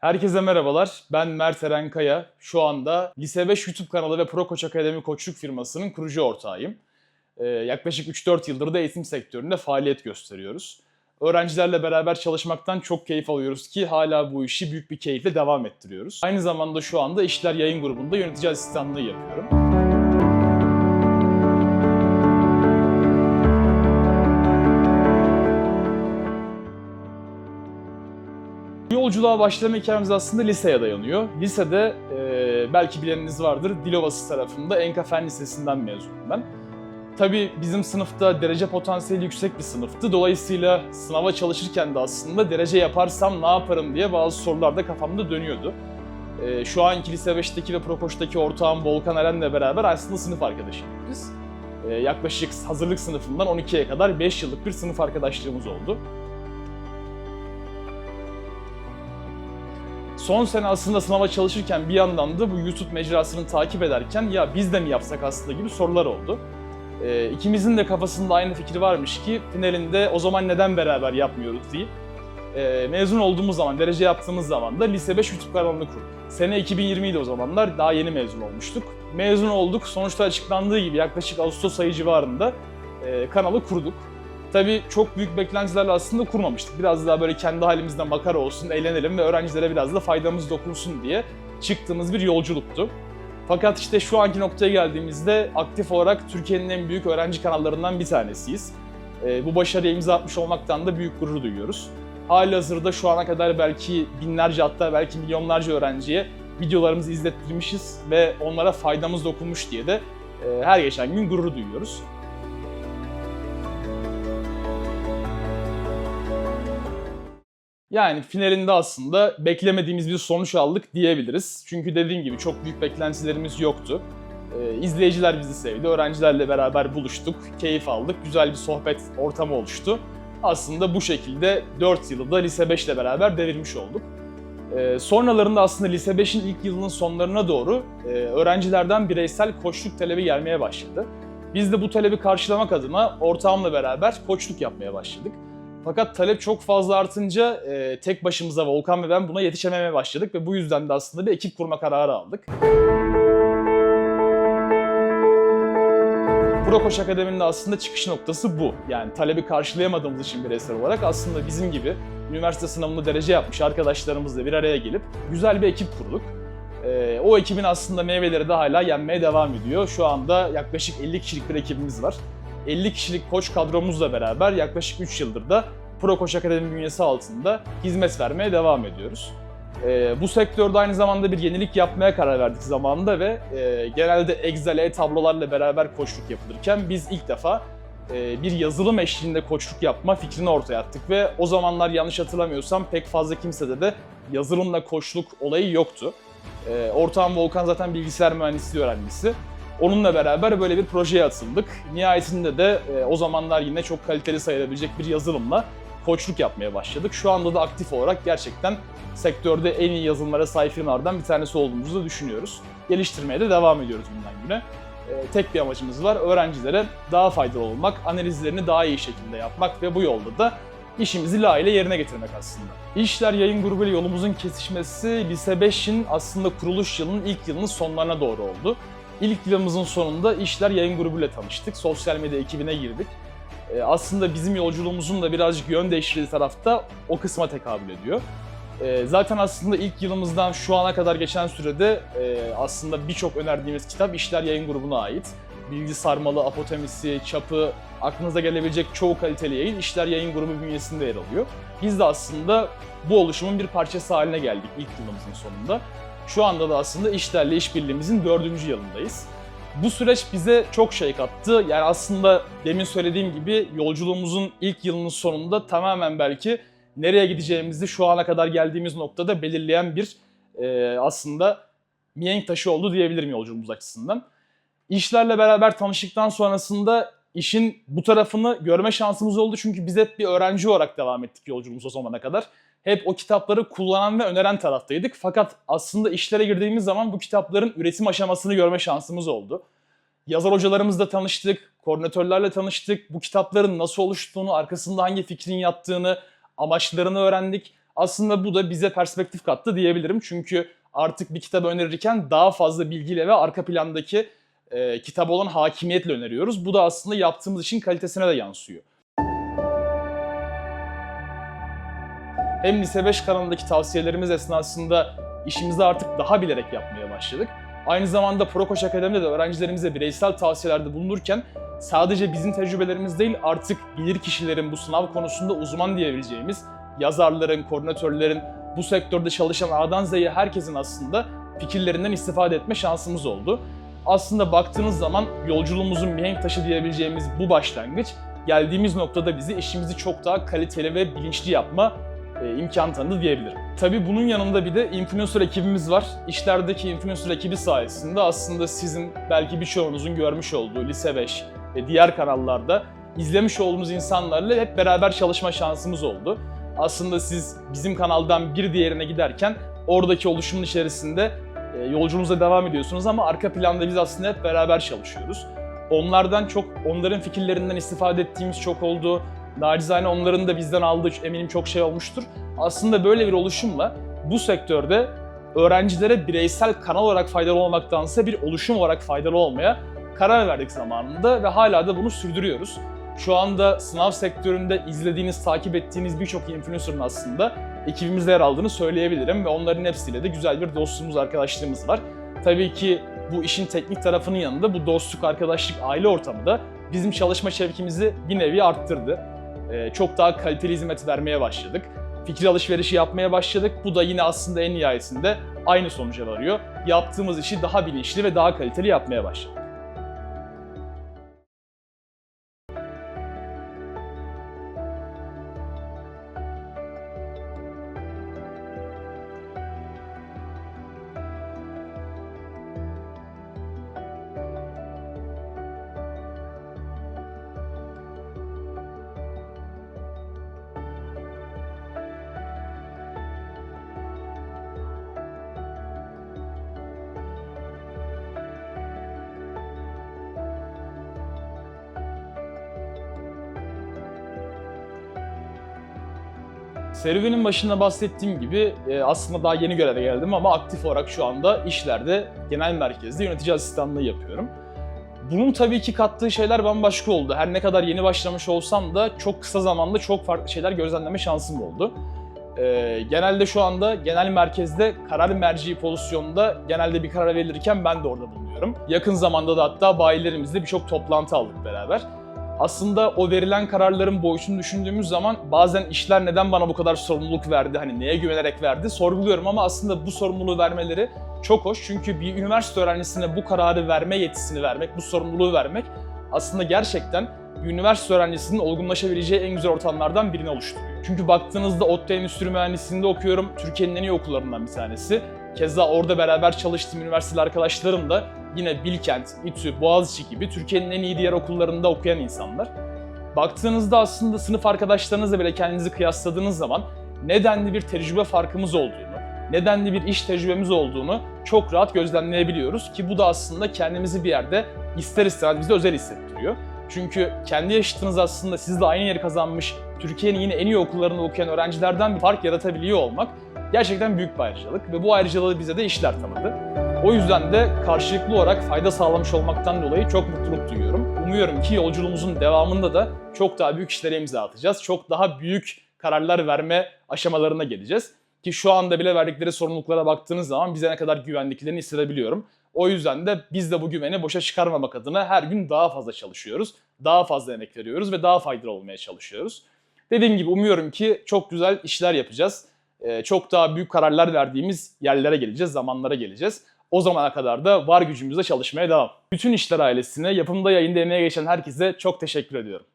Herkese merhabalar. Ben Mert Eren Kaya. Şu anda Lise 5 YouTube kanalı ve Pro Koç Akademi koçluk firmasının kurucu ortağıyım. Ee, yaklaşık 3-4 yıldır da eğitim sektöründe faaliyet gösteriyoruz. Öğrencilerle beraber çalışmaktan çok keyif alıyoruz ki hala bu işi büyük bir keyifle devam ettiriyoruz. Aynı zamanda şu anda İşler Yayın Grubu'nda yönetici asistanlığı yapıyorum. Yolculuğa başlama hikayemiz aslında liseye dayanıyor. Lisede e, belki bileniniz vardır Dilovası tarafında Enka Fen Lisesi'nden mezunum ben. Tabii bizim sınıfta derece potansiyeli yüksek bir sınıftı. Dolayısıyla sınava çalışırken de aslında derece yaparsam ne yaparım diye bazı sorular da kafamda dönüyordu. E, şu anki Lise 5'teki ve Prokoş'taki ortağım Volkan Eren'le beraber aslında sınıf arkadaşıydık. E, yaklaşık hazırlık sınıfından 12'ye kadar 5 yıllık bir sınıf arkadaşlığımız oldu. Son sene aslında sınava çalışırken bir yandan da bu YouTube mecrasını takip ederken ya biz de mi yapsak aslında gibi sorular oldu. Ee, ikimizin de kafasında aynı fikir varmış ki finalinde o zaman neden beraber yapmıyoruz deyip e, mezun olduğumuz zaman, derece yaptığımız zaman da Lise 5 YouTube kanalını kurduk. Sene 2020 idi o zamanlar, daha yeni mezun olmuştuk. Mezun olduk, sonuçta açıklandığı gibi yaklaşık Ağustos ayı civarında e, kanalı kurduk. Tabii çok büyük beklentilerle aslında kurmamıştık. Biraz daha böyle kendi halimizde makara olsun, eğlenelim ve öğrencilere biraz da faydamız dokunsun diye çıktığımız bir yolculuktu. Fakat işte şu anki noktaya geldiğimizde aktif olarak Türkiye'nin en büyük öğrenci kanallarından bir tanesiyiz. Ee, bu başarıya imza atmış olmaktan da büyük gurur duyuyoruz. Halihazırda şu ana kadar belki binlerce hatta belki milyonlarca öğrenciye videolarımızı izlettirmişiz ve onlara faydamız dokunmuş diye de e, her geçen gün gurur duyuyoruz. Yani finalinde aslında beklemediğimiz bir sonuç aldık diyebiliriz. Çünkü dediğim gibi çok büyük beklentilerimiz yoktu. Ee, izleyiciler bizi sevdi, öğrencilerle beraber buluştuk, keyif aldık, güzel bir sohbet ortamı oluştu. Aslında bu şekilde 4 yılı da Lise 5 ile beraber devirmiş olduk. Ee, sonralarında aslında Lise 5'in ilk yılının sonlarına doğru e, öğrencilerden bireysel koçluk talebi gelmeye başladı. Biz de bu talebi karşılamak adına ortağımla beraber koçluk yapmaya başladık. Fakat talep çok fazla artınca e, tek başımıza Volkan ve ben buna yetişememeye başladık ve bu yüzden de aslında bir ekip kurma kararı aldık. Prokoş Akademi'nin de aslında çıkış noktası bu. Yani talebi karşılayamadığımız için bireysel olarak aslında bizim gibi üniversite sınavında derece yapmış arkadaşlarımızla bir araya gelip güzel bir ekip kurduk. E, o ekibin aslında meyveleri de hala yenmeye devam ediyor. Şu anda yaklaşık 50 kişilik bir ekibimiz var. 50 kişilik koç kadromuzla beraber yaklaşık 3 yıldır da Pro Koç Akademi bünyesi altında hizmet vermeye devam ediyoruz. Ee, bu sektörde aynı zamanda bir yenilik yapmaya karar verdik zamanında ve e, genelde Excel, e-tablolarla beraber koçluk yapılırken biz ilk defa e, bir yazılım eşliğinde koçluk yapma fikrini ortaya attık ve o zamanlar yanlış hatırlamıyorsam pek fazla kimsede de yazılımla koçluk olayı yoktu. E, ortağım Volkan zaten bilgisayar mühendisliği öğrencisi. Onunla beraber böyle bir projeye atıldık. Nihayetinde de e, o zamanlar yine çok kaliteli sayılabilecek bir yazılımla koçluk yapmaya başladık. Şu anda da aktif olarak gerçekten sektörde en iyi yazılımlara sahip firmalardan bir tanesi olduğumuzu da düşünüyoruz. Geliştirmeye de devam ediyoruz günden güne. E, tek bir amacımız var, öğrencilere daha faydalı olmak, analizlerini daha iyi şekilde yapmak ve bu yolda da işimizi layığıyla yerine getirmek aslında. İşler Yayın Grubu ile yolumuzun kesişmesi Lise 5'in aslında kuruluş yılının ilk yılının sonlarına doğru oldu. İlk yılımızın sonunda İşler Yayın Grubu ile tanıştık. Sosyal medya ekibine girdik. Ee, aslında bizim yolculuğumuzun da birazcık yön değiştirdiği tarafta o kısma tekabül ediyor. Ee, zaten aslında ilk yılımızdan şu ana kadar geçen sürede e, aslında birçok önerdiğimiz kitap İşler Yayın Grubu'na ait. Bilgi sarmalı, apotemisi, çapı, aklınıza gelebilecek çoğu kaliteli yayın İşler Yayın Grubu bünyesinde yer alıyor. Biz de aslında bu oluşumun bir parçası haline geldik ilk yılımızın sonunda. Şu anda da aslında işlerle işbirliğimizin dördüncü yılındayız. Bu süreç bize çok şey kattı. Yani aslında demin söylediğim gibi yolculuğumuzun ilk yılının sonunda tamamen belki nereye gideceğimizi şu ana kadar geldiğimiz noktada belirleyen bir e, aslında mihenk taşı oldu diyebilirim yolculuğumuz açısından. İşlerle beraber tanıştıktan sonrasında işin bu tarafını görme şansımız oldu. Çünkü biz hep bir öğrenci olarak devam ettik yolculuğumuz o zamana kadar hep o kitapları kullanan ve öneren taraftaydık. Fakat aslında işlere girdiğimiz zaman bu kitapların üretim aşamasını görme şansımız oldu. Yazar hocalarımızla tanıştık, koordinatörlerle tanıştık. Bu kitapların nasıl oluştuğunu, arkasında hangi fikrin yattığını, amaçlarını öğrendik. Aslında bu da bize perspektif kattı diyebilirim. Çünkü artık bir kitap önerirken daha fazla bilgiyle ve arka plandaki e, kitaba olan hakimiyetle öneriyoruz. Bu da aslında yaptığımız işin kalitesine de yansıyor. Hem Lise 5 kanalındaki tavsiyelerimiz esnasında işimizi artık daha bilerek yapmaya başladık. Aynı zamanda Prokoş Akademi'de de öğrencilerimize bireysel tavsiyelerde bulunurken sadece bizim tecrübelerimiz değil artık bilir kişilerin bu sınav konusunda uzman diyebileceğimiz yazarların, koordinatörlerin, bu sektörde çalışan A'dan Z'ye herkesin aslında fikirlerinden istifade etme şansımız oldu. Aslında baktığınız zaman yolculuğumuzun mihenk taşı diyebileceğimiz bu başlangıç geldiğimiz noktada bizi işimizi çok daha kaliteli ve bilinçli yapma e, imkan tanıdı diyebilirim. Tabii bunun yanında bir de influencer ekibimiz var. İşlerdeki influencer ekibi sayesinde aslında sizin belki birçoğunuzun görmüş olduğu Lise 5 ve diğer kanallarda izlemiş olduğunuz insanlarla hep beraber çalışma şansımız oldu. Aslında siz bizim kanaldan bir diğerine giderken oradaki oluşumun içerisinde e, yolculuğunuza devam ediyorsunuz ama arka planda biz aslında hep beraber çalışıyoruz. Onlardan çok, onların fikirlerinden istifade ettiğimiz çok oldu. Nacizane onların da bizden aldığı eminim çok şey olmuştur. Aslında böyle bir oluşumla bu sektörde öğrencilere bireysel kanal olarak faydalı olmaktansa bir oluşum olarak faydalı olmaya karar verdik zamanında ve hala da bunu sürdürüyoruz. Şu anda sınav sektöründe izlediğiniz, takip ettiğiniz birçok influencer'ın aslında ekibimizde yer aldığını söyleyebilirim ve onların hepsiyle de güzel bir dostluğumuz, arkadaşlığımız var. Tabii ki bu işin teknik tarafının yanında bu dostluk, arkadaşlık, aile ortamı da bizim çalışma şevkimizi bir nevi arttırdı. Ee, çok daha kaliteli hizmet vermeye başladık. Fikir alışverişi yapmaya başladık. Bu da yine aslında en nihayetinde aynı sonuca varıyor. Yaptığımız işi daha bilinçli ve daha kaliteli yapmaya başladık. Serüvenin başında bahsettiğim gibi e, aslında daha yeni göreve geldim ama aktif olarak şu anda işlerde genel merkezde yönetici asistanlığı yapıyorum. Bunun tabii ki kattığı şeyler bambaşka oldu. Her ne kadar yeni başlamış olsam da çok kısa zamanda çok farklı şeyler gözlemleme şansım oldu. E, genelde şu anda genel merkezde karar merci pozisyonunda genelde bir karar verilirken ben de orada bulunuyorum. Yakın zamanda da hatta bayilerimizle birçok toplantı aldık beraber aslında o verilen kararların boyutunu düşündüğümüz zaman bazen işler neden bana bu kadar sorumluluk verdi, hani neye güvenerek verdi sorguluyorum ama aslında bu sorumluluğu vermeleri çok hoş. Çünkü bir üniversite öğrencisine bu kararı verme yetisini vermek, bu sorumluluğu vermek aslında gerçekten bir üniversite öğrencisinin olgunlaşabileceği en güzel ortamlardan birini oluşturuyor. Çünkü baktığınızda ODTÜ Endüstri Mühendisliği'nde okuyorum. Türkiye'nin en iyi okullarından bir tanesi. Keza orada beraber çalıştığım üniversiteli arkadaşlarım da yine Bilkent, İTÜ, Boğaziçi gibi Türkiye'nin en iyi diğer okullarında okuyan insanlar. Baktığınızda aslında sınıf arkadaşlarınızla bile kendinizi kıyasladığınız zaman nedenli bir tecrübe farkımız olduğunu, nedenli bir iş tecrübemiz olduğunu çok rahat gözlemleyebiliyoruz ki bu da aslında kendimizi bir yerde ister istemez bize özel hissettiriyor. Çünkü kendi yaşıtınız aslında sizle aynı yeri kazanmış, Türkiye'nin yine en iyi okullarında okuyan öğrencilerden bir fark yaratabiliyor olmak gerçekten büyük bir ayrıcalık ve bu ayrıcalığı bize de işler tanıdı. O yüzden de karşılıklı olarak fayda sağlamış olmaktan dolayı çok mutluluk duyuyorum. Umuyorum ki yolculuğumuzun devamında da çok daha büyük işlere imza atacağız. Çok daha büyük kararlar verme aşamalarına geleceğiz. Ki şu anda bile verdikleri sorumluluklara baktığınız zaman bize ne kadar güvendiklerini hissedebiliyorum. O yüzden de biz de bu güveni boşa çıkarmamak adına her gün daha fazla çalışıyoruz. Daha fazla emek veriyoruz ve daha faydalı olmaya çalışıyoruz. Dediğim gibi umuyorum ki çok güzel işler yapacağız. Ee, çok daha büyük kararlar verdiğimiz yerlere geleceğiz, zamanlara geleceğiz. O zamana kadar da var gücümüzle çalışmaya devam. Bütün işler ailesine, yapımda yayında emeğe geçen herkese çok teşekkür ediyorum.